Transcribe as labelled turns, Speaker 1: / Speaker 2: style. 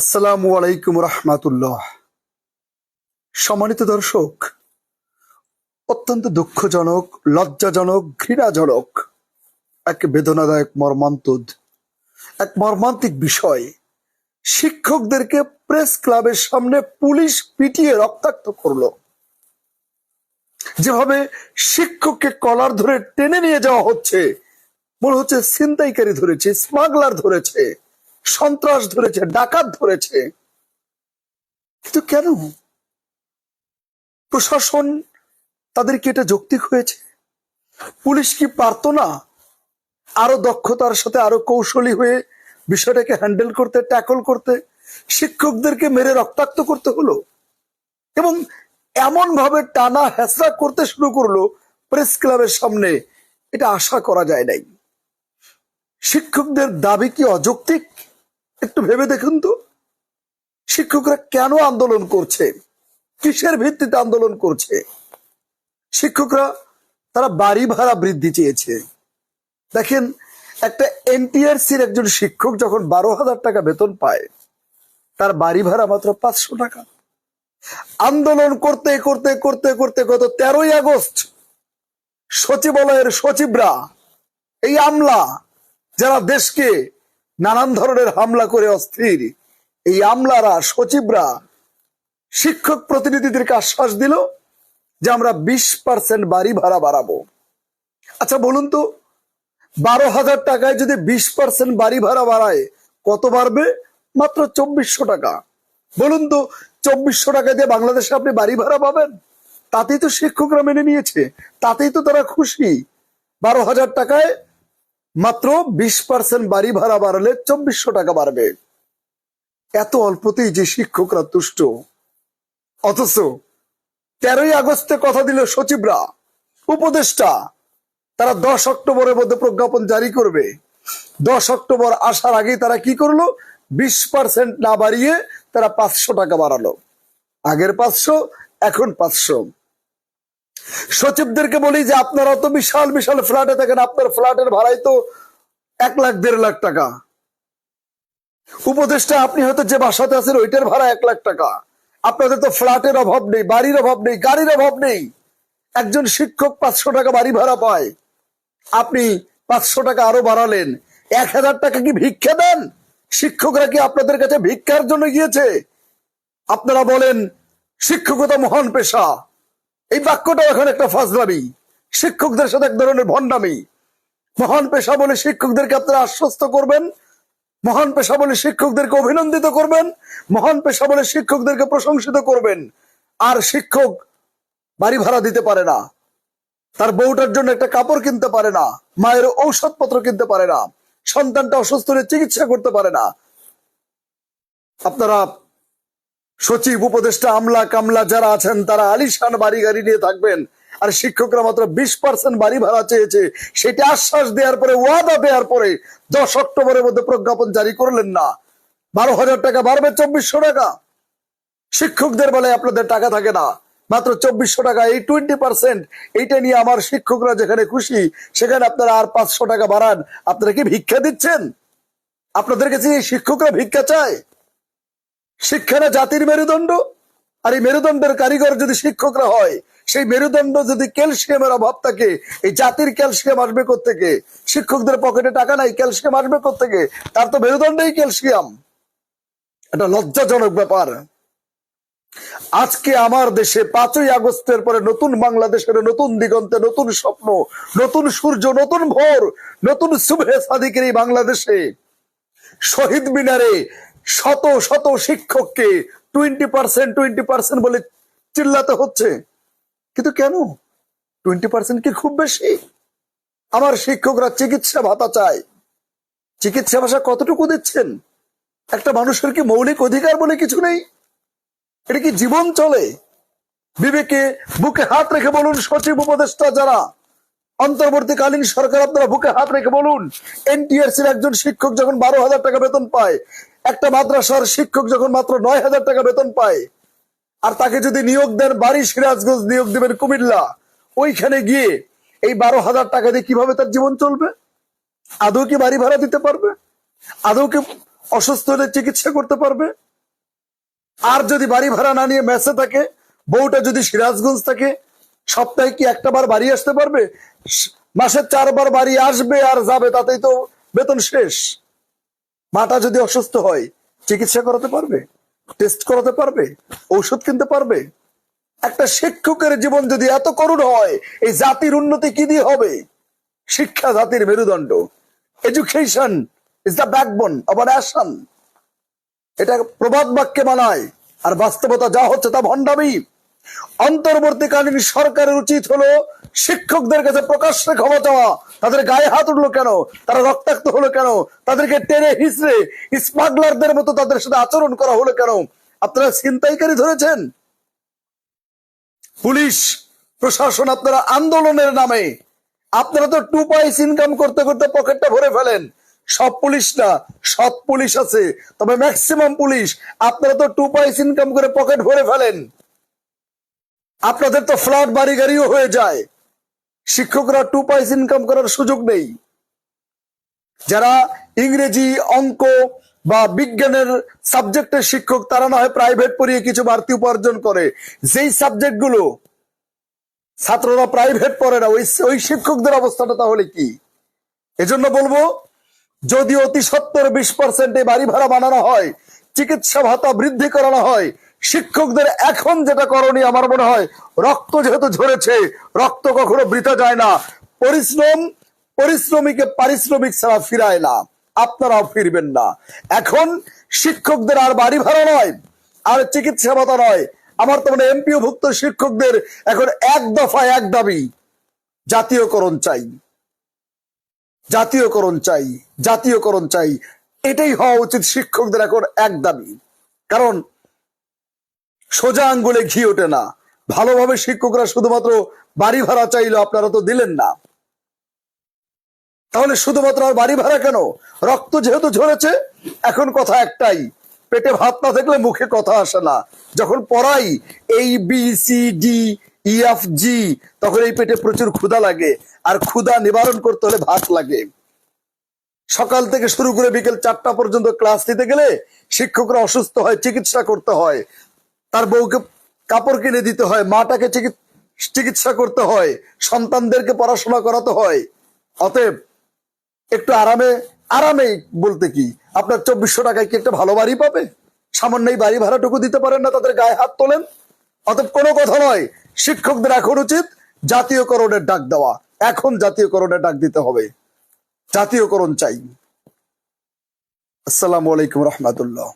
Speaker 1: আসসালামু আলাইকুম রহমাতুল্লাহ। সম্মানিত দর্শক, অত্যন্ত দুঃখজনক, লজ্জাজনক, ঘৃণাজনক এক বেদনাদায়ক মর্মান্তদ এক মর্মান্তিক বিষয়। শিক্ষকদেরকে প্রেস ক্লাবের সামনে পুলিশ পিটিয়ে রক্তাক্ত করল। যেভাবে শিক্ষককে কলার ধরে টেনে নিয়ে যাওয়া হচ্ছে, মনে হচ্ছে ছিনতাইকারী ধরেছে, স্মাগলার ধরেছে। সন্ত্রাস ধরেছে, ডাকাত ধরেছে। কিন্তু কেন? প্রশাসন তাদেরকে এটা যৌক্তিক হয়েছে? পুলিশ কি পারতো না আরও দক্ষতার সাথে, আরও কৌশলী হয়ে বিষয়টাকে হ্যান্ডেল করতে, ট্যাকল করতে, শিক্ষকদেরকে মেরে রক্তাক্ত করতে হলো? এবং এমন ভাবে টানা হেসরা করতে শুরু করল প্রেস ক্লাবের সামনে, এটা আশা করা যায় নাই। শিক্ষকদের দাবি কি অযৌক্তিক? একটু ভেবে দেখুন তো। শিক্ষকরা কেন আন্দোলন করছে? কিসের ভিত্তিতে আন্দোলন করছে? শিক্ষকরা, তারা বাড়ি ভাড়া বৃদ্ধি চেয়েছে। দেখেন, একটা এনটিআরসির একজন শিক্ষক যখন বারো হাজার টাকা বেতন পায়, তার বাড়ি ভাড়া মাত্র পাঁচশো টাকা। আন্দোলন করতে করতে করতে করতে গত তেরোই আগস্ট সচিবালয়ের সচিবরা, এই আমলা, যারা দেশকে নানান ধরনের হামলা করে অস্থির। এই আমলারা, সচিবরা, শিক্ষক প্রতিনিধিদেরকে আশ্বাস দিল যে আমরা বিশ পার্সেন্ট বাড়ি ভাড়া বাড়াবো। আচ্ছা বলুন তো, বারো হাজার টাকায় যদি বিশ পার্সেন্ট বাড়ি ভাড়া বাড়ায় কত বাড়বে? মাত্র চব্বিশশো টাকা। বলুন তো, চব্বিশশো টাকা দিয়ে বাংলাদেশে আপনি বাড়ি ভাড়া পাবেন? তাতেই তো শিক্ষকরা মেনে নিয়েছে, তাতেই তো তারা খুশি। বারো হাজার টাকায় মাত্র বিশ পার্সেন্ট বাড়ি ভাড়া বাড়ালে চব্বিশশো টাকা বাড়বে। এত অল্পতেই যে শিক্ষকরা তুষ্ট। অথচ তেরোই আগস্টে কথা দিল সচিবরা, উপদেষ্টা, তারা দশ অক্টোবরের মধ্যে প্রজ্ঞাপন জারি করবে। দশ অক্টোবর আসার আগেই তারা কি করল? বিশ পার্সেন্ট না বাড়িয়ে তারা পাঁচশো টাকা বাড়ালো। আগের পাঁচশো, এখন পাঁচশো। সচিবদেরকে বলি যে আপনারা তো বিশাল বিশাল ফ্ল্যাটে থাকেন। আপনার ফ্ল্যাটের ভাড়াই তো এক লাখ, দেড় লাখ টাকা। উপদেশটা আপনি হয়তো যে বাসাতে আছেন, ওইটার ভাড়া এক লাখ টাকা। আপনাদের তো ফ্ল্যাটের অভাব নেই, বাড়ির অভাব নেই, গাড়ির অভাব নেই। একজন শিক্ষক পাঁচশো টাকা বাড়ি ভাড়া পায়। আপনি পাঁচশো টাকা আরও বাড়ালেন। এক হাজার টাকা কি ভিক্ষা দেন? শিক্ষকরা কি আপনাদের কাছে ভিক্ষার জন্য গিয়েছে? আপনারা বলেন, শিক্ষকতা মহান পেশা। এই বাক্যটা এখন একটা ফাজলামি। শিক্ষকদের সাথে এক ধরনের ভণ্ডামি। মহান পেশা বলে শিক্ষকদেরকে আপনারা আশ্বস্ত করবেন, মহান পেশা বলে শিক্ষকদেরকে অভিনন্দিত করবেন, মহান পেশা বলে শিক্ষকদেরকে প্রশংসিত করবেন। আর শিক্ষক বাড়ি ভাড়া দিতে পারে না। তার বউটার জন্য একটা কাপড় কিনতে পারে না, মায়ের ঔষধপত্র কিনতে পারে না, সন্তানটা অসুস্থ হলে চিকিৎসা করতে পারে না। আপনারা সচিব, উপদেষ্টা, আমলা কামলা যারা আছেন, তারা আলিশান বাড়ি গাড়ি নিয়ে থাকবেন। আর শিক্ষকরা মাত্র বিশ পার্সেন্ট বাড়ি ভাড়া চেয়েছে। সেটা আশ্বাস দেওয়ার পরে, ওয়াদা দেওয়ার পরে দশ অক্টোবরের মধ্যে প্রজ্ঞাপন জারি করলেন না। বারো হাজার টাকা বাড়বে চব্বিশশো টাকা। শিক্ষকদের বেলায় আপনাদের টাকা থাকে না। মাত্র চব্বিশশো টাকা, এই টোয়েন্টি পার্সেন্ট, এইটা নিয়ে আমার শিক্ষকরা যেখানে খুশি, সেখানে আপনারা আর পাঁচশো টাকা বাড়ান। আপনারা কি ভিক্ষা দিচ্ছেন? আপনাদের কাছে এই শিক্ষকরা ভিক্ষা চায়? শিক্ষা না জাতির মেরুদণ্ড? আর এই মেরুদণ্ডের কারিগর যদি শিক্ষকরা হয়, সেই মেরুদণ্ড যদি ক্যালসিয়ামের অভাব থাকে, এই জাতির ক্যালসিয়াম আসবে থেকে শিক্ষকদের পকেটে টাকা নাই, ক্যালসিয়াম আসবে থেকে তার তো মেরুদণ্ডেই ক্যালসিয়াম। এটা লজ্জাজনক ব্যাপার। আজকে আমার দেশে পাঁচই আগস্টের পরে নতুন বাংলাদেশের নতুন দিগন্তে নতুন স্বপ্ন, নতুন সূর্য, নতুন ভোর, নতুন শুভে সাদিকের এই বাংলাদেশে শহীদ মিনারে শত শত শিক্ষককে টোয়েন্টি পার্সেন্ট টোয়েন্টি পার্সেন্ট বলে চিল্লাতে হচ্ছে। কিন্তু কেন? টোয়েন্টি পার্সেন্ট কি খুব বেশি? আমার শিক্ষকরা চিকিৎসা ভাতা চায়। চিকিৎসা ভাষা কতটুকু দিচ্ছেন? একটা মানুষের কি মৌলিক অধিকার বলে কিছু নেই? এটা কি জীবন চলে? বিবেকে বুকে হাত রেখে বলুন, সচিব উপদেষ্টা যারা, অন্তর্বর্তীকালীন সরকার আপনারা বুকে হাত রেখে বলুন, এনটিআরসির একজন শিক্ষক যখন বারো হাজার টাকা বেতন পায় একটা মাদ্রাসার শিক্ষক যখন মাত্র নয় হাজার টাকা বেতন পায়, আর তাকে যদি নিয়োগ দেন বাড়ি সিরাজগঞ্জ, নিয়োগ দেবেন কুমিল্লা, ওইখানে গিয়ে এই বারো হাজার টাকা দিয়ে কীভাবে তার জীবন চলবে? আদৌ কি বাড়ি ভাড়া দিতে পারবে? আদৌ কি অসুস্থ হলে চিকিৎসা করতে পারবে? আর যদি বাড়ি ভাড়া না নিয়ে মেসে থাকে, বউটা যদি সিরাজগঞ্জ থাকে, সপ্তাহে কি একটা বার বাড়ি আসতে পারবে? মাসে চারবার বাড়ি আসবে আর যাবে, তাতেই তো বেতন শেষ। মাটা যদি অসুস্থ হয়, চিকিৎসা করাতে পারবে? টেস্ট করাতে পারবে? ঔষধ কিনতে পারবে? একটা শিক্ষকের জীবন যদি এত করুণ হয়, এই জাতির উন্নতি কি দিয়ে হবে? শিক্ষা জাতির মেরুদণ্ড। Education is the backbone of nation এটা প্রবাদ বাক্যে মানায়, আর বাস্তবতা যা হচ্ছে তা ভণ্ডামি। অন্তর্বর্তীকালীন সরকারের উচিত হলো শিক্ষকদের কাছে প্রকাশ্যে ক্ষমা চাওয়া। তাদের গায়ে হাত উঠল কেন? তারা রক্তাক্ত হলো কেন? তাদেরকে টেনে হিসড়ে স্মাগলারদের মতো তাদের সাথে আচরণ করা হলো কেন? আপনারা ছিনতাইকারী ধরেছেন? পুলিশ, প্রশাসন আপনারা আন্দোলনের নামে। আপনারা তো টু পয়স ইনকাম করতে করতে পকেটটা ভরে ফেলেন। সব পুলিশ না, সৎ পুলিশ আছে। তবে ম্যাক্সিমাম পুলিশ, আপনারা তো টু পয়স ইনকাম করে পকেট ভরে ফেলেন। আপনাদের তো ফ্ল্যাট বাড়ি গাড়িও হয়ে যায়। শিক্ষকরা টু পয়স ইনকাম করার সুযোগ নেই। যারা ইংরেজি, অঙ্ক বা বিজ্ঞানের সাবজেক্টের শিক্ষক, তারা না হয় প্রাইভেট পড়িয়ে কিছু বাড়তি উপার্জন করে। যেই সাবজেক্টগুলো ছাত্ররা প্রাইভেট পড়ে না, ওই ওই শিক্ষকদের অবস্থাটা তাহলে কি? এজন্য বলব, যদি অতি সত্তর বিশ পার্সেন্টে বাড়ি ভাড়া বানানো হয়, চিকিৎসা ভাতা বৃদ্ধি করানো হয় শিক্ষকদের এখন যেটা করণীয় আমার মনে হয়, রক্ত যেহেতু ঝরেছে, রক্ত কখনো বৃথা যায় না। পরিশ্রম, পরিশ্রমীকে পারিশ্রমিক ছাড়া ফিরায় না, আপনারাও ফিরবেন না। এখন শিক্ষকদের আর বাড়ি ভাড়া নয়, আর চিকিৎসা ভাতা নয়। আমার তো মানে এমপিও ভুক্ত শিক্ষকদের এখন এক দফা এক দাবি, জাতীয়করণ চাই। জাতীয়করণ চাই জাতীয়করণ চাই। এটাই হওয়া উচিত শিক্ষকদের এখন এক দাবি। কারণ সোজা আঙ্গুলে ঘি ওঠে না। ভালোভাবে শিক্ষকরা শুধুমাত্র বাড়ি ভাড়া চাইলো, আপনারা তো দিলেন না। তাহলে শুধুমাত্র আর বাড়ি ভাড়া কেন? রক্ত যেহেতু ঝরেছে, এখন কথা একটাই, পেটে ভাত না থাকলে মুখে কথা আসে না। যখন পড়াই এই B C D E F G তখন এই পেটে প্রচুর ক্ষুধা লাগে, আর ক্ষুধা নিবারণ করতে হলে ভাত লাগে। সকাল থেকে শুরু করে বিকেল চারটা পর্যন্ত ক্লাস নিতে গেলে শিক্ষকরা অসুস্থ হয়, চিকিৎসা করতে হয়। তার বউকে কাপড় কিনে দিতে হয়, মাটাকে চিকিৎসা করতে হয়, সন্তানদেরকে পড়াশোনা করাতে হয়। অতএব একটু আরামে আরামে বলতে কি, আপনার চব্বিশশো টাকায় কি একটা ভালো বাড়ি পাবে? সামান্য এই বাড়ি ভাড়াটুকু দিতে পারেন না, তাদের গায়ে হাত তোলেন। অতএব কোনো কথা নয়, শিক্ষকদের এখন উচিত জাতীয়করণের ডাক দেওয়া। এখন জাতীয়করণের ডাক দিতে হবে। জাতীয়করণ চাই। আসসালামু আলাইকুম রহমতুল্লাহ।